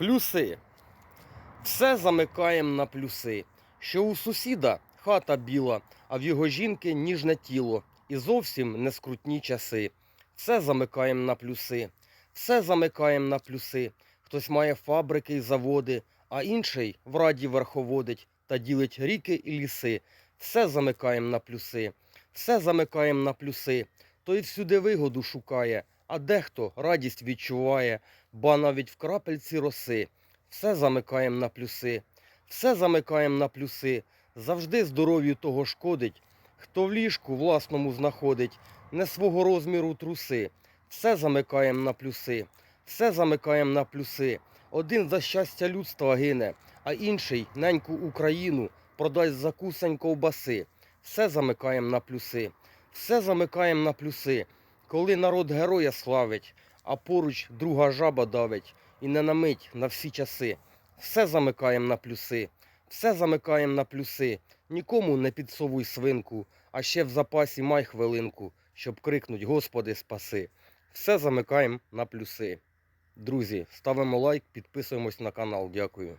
Плюси. Все замикаєм на плюси. Що у сусіда хата біла, а в його жінки ніжне тіло. І зовсім не скрутні часи. Все замикаєм на плюси. Все замикаєм на плюси. Хтось має фабрики і заводи, а інший в раді верховодить та ділить ріки і ліси. Все замикаєм на плюси. Все замикаєм на плюси. Той всюди вигоду шукає, а дехто радість відчуває, ба навіть в крапельці роси. Все замикаєм на плюси, все замикаєм на плюси, завжди здоров'ю того шкодить, хто в ліжку власному знаходить, не свого розміру труси, все замикаєм на плюси, все замикаєм на плюси. Один за щастя людства гине, а інший неньку Україну продасть за кусень ковбаси. Все замикаєм на плюси, все замикаєм на плюси, коли народ героя славить, а поруч друга жаба давить і не на мить на всі часи. Все замикаєм на плюси, все замикаєм на плюси. Нікому не підсовуй свинку, а ще в запасі май хвилинку, щоб крикнуть Господи спаси. Все замикаєм на плюси. Друзі, ставимо лайк, підписуємось на канал. Дякую.